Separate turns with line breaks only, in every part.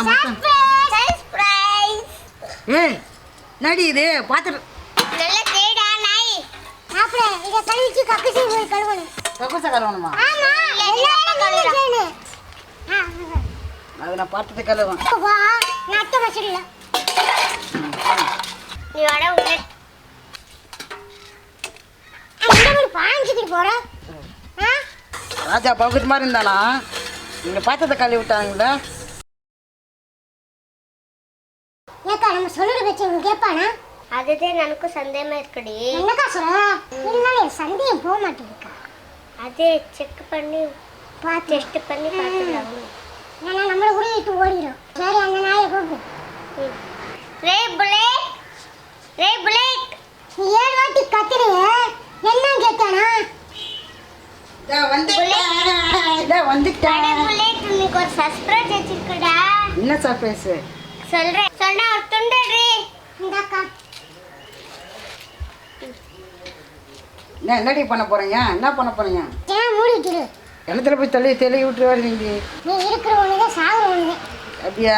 மொத்தம். ஏய் நடி இது? பார்த்துட்டு
நல்ல தேடா நாய். மாப்பிள இத கழுவிச்சு கக்கசி போய் கழுவணும்.
கக்கூச கலவணுமா
ஆமா எல்லாரும் கழுவணும்
அது நான் பார்த்தது கழுவேன்
வா நட்ட வச்சிடல நீ வட உள்ள. அந்த பாஞ்சிட்டு போற. ஆ?
ராஜா பகுதி மாதிரி இருந்தானா? நீங்கள் பார்த்ததை கழுவி விட்டாங்களே?
ஏக்கா நம்ம சொல்லுற பேச்சு இவன் கேட்பானா? அதுதான் எனக்கும் சந்தேகமா இருக்குடி. என்னக்கா சொல்ற? இருந்தாலும் என் சந்தேகம் போக மாட்டேங்குதுக்கா. அதே செக் பண்ணி பார்த்து டெஸ்ட் பண்ணி பார்த்துக்கலாம் ஏன்னா நம்மள கூட இட்டு ஓடிடும் சரி அந்த நாயை கூப்பிடு. ரே புலேட் ரே புலேட் நீ ஏழு வாட்டி கத்துறீங்க என்ன கேட்டானா?
வந்துட்டேன்
புலேட் உனக்கு ஒரு சர்ப்ரைஸ் வச்சிருக்கடா.
என்ன சர்ப்ரைஸு
சொல்றேன்.
என்னடி பண்ண போகிறீங்க என்ன பண்ண போகிறீங்க
ஏன் மூடிக்கிடு
கிணத்துல போய் தள்ளி தெளி விட்டு வருவீங்க
நீ இருக்கிற ஒண்ணுதான் சாகுற ஒண்ணுதான்
அப்படியா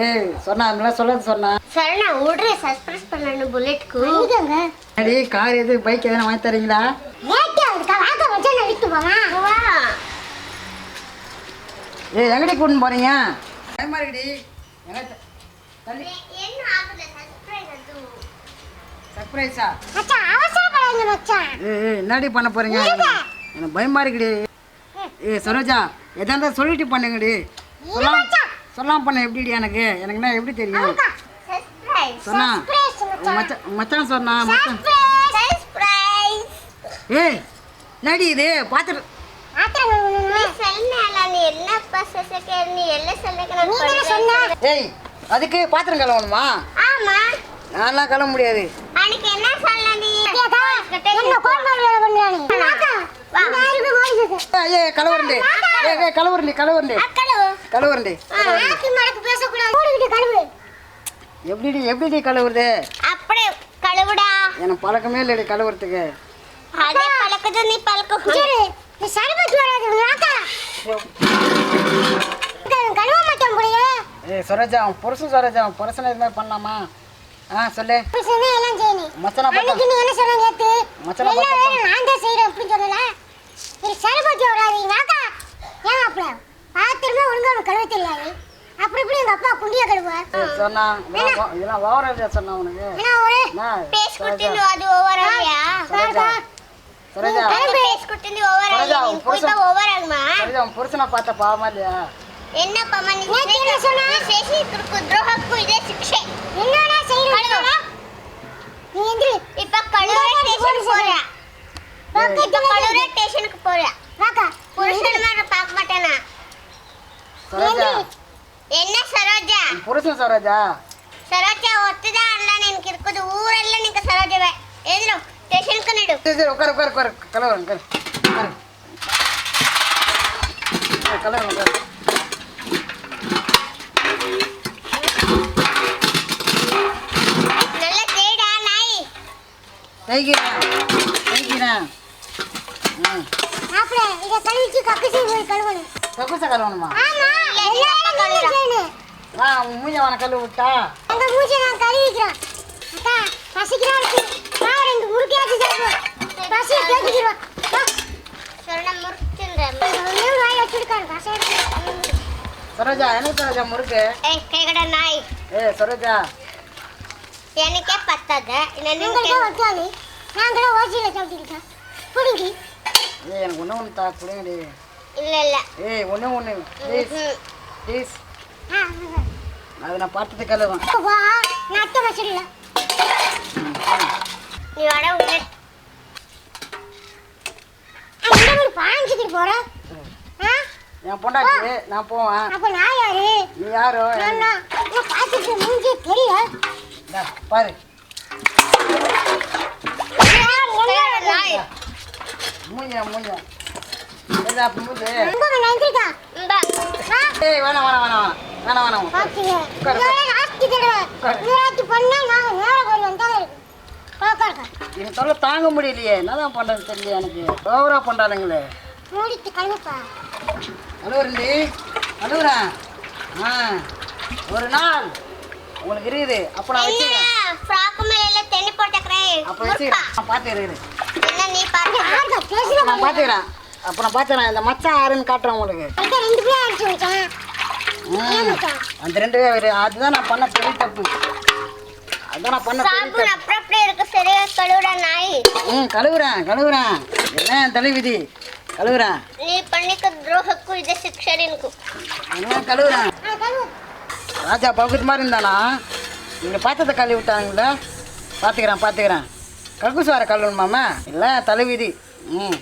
ஏய் சொன்னா அதெல்லாம் சொல்லாத சொன்னா
சரணா விடுற சர்ப்ரைஸ் பண்ணணும் புல்லட்க்கு இங்கங்க
அடி கார் எது பைக் எதனா வாங்கி தரீங்களா
ஏட்டி அதுக்கு வாக்க வச்சா நான் விட்டு வா
ஏய் எங்கடி கூட்டின்னு போகிறீங்க பயமா இருக்குடி எங்க
சர்ப்ரைஸா மச்சான் அவசரப்படாதீங்க மச்சான்.
ஏய் ஏய், என்னடி பண்ண போகிறீங்க எனக்கு பயமா இருக்குடி? ஏய் சரோஜா எதா இருந்தால் சொல்லிட்டு பண்ணுங்கடி. சொல்லாம் சொல்லாம பண்ண எப்படிடி எனக்கு? எனக்கு என்ன எப்படி தெரியும்? சொன்னா மச்சான். மச்சான் சொன்னா மச்சான். ஏய் என்னடி இது? பார்த்துட்டு
நீ என்ன
ஏய் அதுக்கு பாத்திரம் கழுவணுமா?
ஆமா.
நான்லாம் கழுவ முடியாது.
அன்னைக்கு என்ன
ஐயே
ஆக்கி மடக்கு பேசக்கூடாது. மூடிக்கிட்டு கழுவு.
எப்படிடி எப்படிடி கழுவுறது?
அப்படியே கழுவுடா.
எனக்கு பழக்கமே இல்லைடி கழுவுறதுக்கு.
அதே பழக்கத்தை நீ பழக்க சரி நீ சர்பத் வராது
ஏய் சரோஜா அவன் புருஷன் சரோஜா அவன் புருஷனை இது மாதிரி பண்ணலாமா? ஆ சொல்லு.
புருஷனே எல்லாம் செய்யணும்.
மச்சனா
அன்னைக்கு
பார்த்தா
நீ என்ன சொன்ன நேத்து
மச்சான
எல்லா
பார்த்தா-
வேலையும் நான் தான் செய்யறேன் அப்படின்னு சொல்லல இது சர்பத் வராது நாக்கா ஏன் அப்படி பாத்திரமே ஒழுங்கா உனக்கு கழுவ தெரியாது. அப்படி இப்படி எங்க அப்பா குண்டிய கழுவார்
ஏய், சொன்னா இதெல்லாம் ஓவரா சொன்னா உனக்கு?
ஏன்னா ஒரு
என்ன?
பேஸ் குட்டின்னு அது ஓவர் ஆகுயா
சரோஜா. சரோஜா.
பேஸ் குட்டின்னு ஓவர் போய்
புருஷன்-
ஓவர் ஆகுமா?
சரோஜா புருஷனை பார்த்த பாவமா இல்லையா?
என்னப்பா நீ என்ன சொன்னா? சேஷித்திற்கு துரோகக்கு இதே சிக்ஷை என்னடா செய்றீங்க நீ எந்திரி. இப்ப கழுவ ஸ்டேஷனுக்கு போற வாக்கா இப்ப கழுவ ஸ்டேஷனுக்கு போற வாக்கா. புருஷன் மாதிரி பார்க்க மாட்டேனா?
சரோஜா
என்ன சரோஜா?
புருஷன் சரோஜா?
சரோஜா ஒத்துதா அண்ணன்? எனக்கு இருக்குது. ஊரெல்ல நீங்க சரோஜாவே. எதிரோ ஸ்டேஷனுக்கு நடு.
சரி உட்கார் உட்கார் உட்கார். கலவரம் கலவரம்
கலவரம் இத கழுவிச்சு கக்கசி போய் கழுவணும்.
ஆ உன் மூஞ்ச வன கழுவு விட்டா
அந்த மூஞ்சி நான் கழுவிக்கிறேன். அக்கா பசிக்கிறாளுக்கு வா ரெண்டு முறுக்கியாச்சு சாப்பிடு. பசியை தேக்கிக்கிறோம் சொல்ல முறுக்குன்ற வாய் வச்சிருக்காரு பசி
சரோஜா என்ன சரோஜா முறுக்கு?
ஏய் கேக்கட நாய்.
ஏ சரோஜா.
எனக்கே பத்தாத. உங்களுக்கு நாங்களும் ஓசியில் சாப்பிட்டுருக்கோம் பிடிங்கி.
ஏய் எனக்கு ஒன்று ஒன்று தா கொடுங்கடி
இல்ல இல்ல.
ஏய் ஒன்று ஒன்று ப்ளீஸ் ப்ளீஸ். அது நான் பார்த்தது கழுவேன்
வா நட்ட வச்சிடல நீ வட உள்ள. அந்த பாஞ்சிட்டு போற? ஆ?
என் பொண்டாட்டி நான் போவேன்.
அப்ப நான் யாரு?
நீ யாரோ?
நான் நான் பார்த்துட்டு மூஞ்சி தெரியல
பாரு மூஞ்ச மூஞ்ச ஏதா மூஞ்ச ஏய் வேணாம் வேணாம் வேணாம் வேணாம் வேணாம் எனக்கு தொல்லை தாங்க முடியலையே என்னதான் பண்ணுறது தெரியல எனக்கு ஓவரா பண்ணுறானுங்களே
மூடிட்டு கழுவுப்பா
அழுவுறண்டி அழுவுறேன் ஆ ஒரு நாள் உங்களுக்கு இருக்குது அப்போ நான் வச்சுக்கிறேன்
ஃப்ராக் மேல எல்லாம் தண்ணி போட்டுக்கிறேன்
அப்போ வச்சுக்கிறேன் நான் பார்த்து இருக்குது
என்ன நீ பாருங்க
நான் பார்த்துக்கிறேன் அப்போ நான் பார்த்துக்கிறேன் இந்த மச்சான் ஆறுன்னு காட்டுறேன் உங்களுக்கு.
ரெண்டு பேரும் அடிச்சு வச்சேன்
அந்த ரெண்டு பேர் அதுதான் நான் பண்ண பெரிய தப்பு. நான் பண்ண பெரிய தப்பு.
நாய்.
ம் கழுவுறேன் கழுவுறேன். என்ன தலைவிதி? கழுவுறேன்.
நீ பண்ணிக்க துரோகக்கும் இதை சிக்ஷரின்க்கும்
என்ன ராஜா பகுத்து மாதிரி இருந்தானா? நீங்கள் பார்த்ததை கழுவி விட்டாங்கள பார்த்துக்கிறேன் பார்த்துக்கிறேன் கக்கூசுவார கழுவணுமாமா இல்லை தலைவிதி. ம்.